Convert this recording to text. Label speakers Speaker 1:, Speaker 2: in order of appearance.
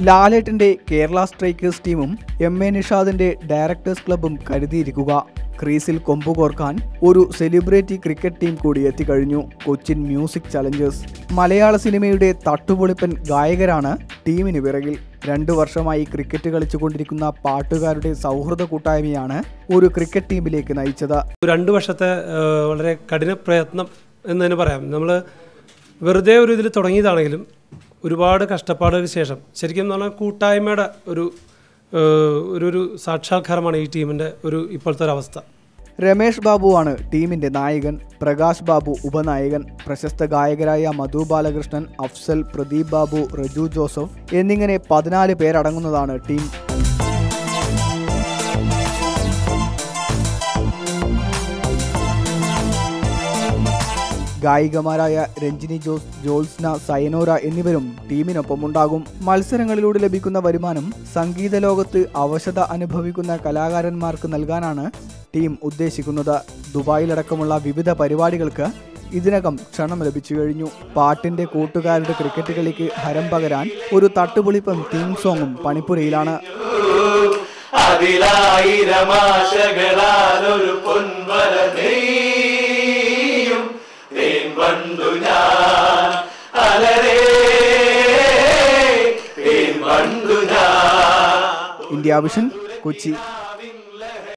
Speaker 1: ലാലേട്ടന്റെ കേരള സ്ട്രൈക്കേഴ്സ് ടീമും M A നിഷാദിന്റെ ഡയറക്ടേഴ്സ് ക്ലബും കരുതിയിരിക്കുക. ക്രീസിൽ കൊമ്പുകോർക്കാൻ ഒരു സെലിബ്രിറ്റി ക്രിക്കറ്റ് ടീം കൂടി എത്തിക്കഴിഞ്ഞു. Cochin music challengers. മലയാള സിനിമയുടെ തട്ടുപൊളിപ്പൻ ഗായകരാണ് ടീമിന് പിറകിൽ. രണ്ടു വർഷമായി ക്രിക്കറ്റ് കളിച്ചുകൊണ്ടിരിക്കുന്ന പാട്ടുകാരുടെ സൗഹൃദ കൂട്ടായ്മയാണ് ഒരു ക്രിക്കറ്റ് ടീമിലേക്ക് നയിച്ചത്.
Speaker 2: രണ്ട് വർഷത്തെ വളരെ കഠിന പ്രയത്നം എന്ന് തന്നെ പറയാം. നമ്മൾ വെറുതെ ഒരു ഇതിൽ തുടങ്ങിയതാണെങ്കിലും ഒരുപാട് കഷ്ടപ്പാടിന് ശേഷം ശരിക്കും എന്ന് പറഞ്ഞാൽ കൂട്ടായ്മയുടെ ഒരു ഒരു ഒരു സാക്ഷാത്കാരമാണ് ഈ ടീമിന്റെ ഒരു ഇപ്പോഴത്തെ ഒരു അവസ്ഥ.
Speaker 1: രമേഷ് ബാബുവാണ് ടീമിന്റെ നായകൻ പ്രകാശ് ബാബു ഉപനായകൻ പ്രശസ്ത ഗായകരായ മധു ബാലകൃഷ്ണൻ അഫ്സൽ പ്രദീപ് ബാബു റജു ജോസഫ് എന്നിങ്ങനെ പതിനാല് പേരടങ്ങുന്നതാണ് ടീം ഗായികമാരായ രഞ്ജിനി ജോസ് ജോത്സ്ന സയനോര എന്നിവരും ടീമിനൊപ്പമുണ്ടാകും. മത്സരങ്ങളിലൂടെ ലഭിക്കുന്ന വരുമാനം സംഗീത ലോകത്ത് അവശത അനുഭവിക്കുന്ന കലാകാരന്മാർക്ക് നൽകാനാണ് ടീം ഉദ്ദേശിക്കുന്നത്. ദുബായിലടക്കമുള്ള വിവിധ പരിപാടികൾക്ക് ഇതിനകം ക്ഷണം ലഭിച്ചു കഴിഞ്ഞു. പാട്ടിന്റെ കൂട്ടുകാരുടെ ക്രിക്കറ്റ് കളിക്ക് ഹരം പകരാൻ ഒരു തട്ടുപൊളിപ്പം തീം സോങ്ങും പണിപ്പുരയിലാണ്.
Speaker 3: അതിലായിരമാശകളാൽ ഒരു പൊൻവര വണ്ടു ഞാൻ അലരേ
Speaker 1: ഇന്ത്യ വിഷൻ കൊച്ചി.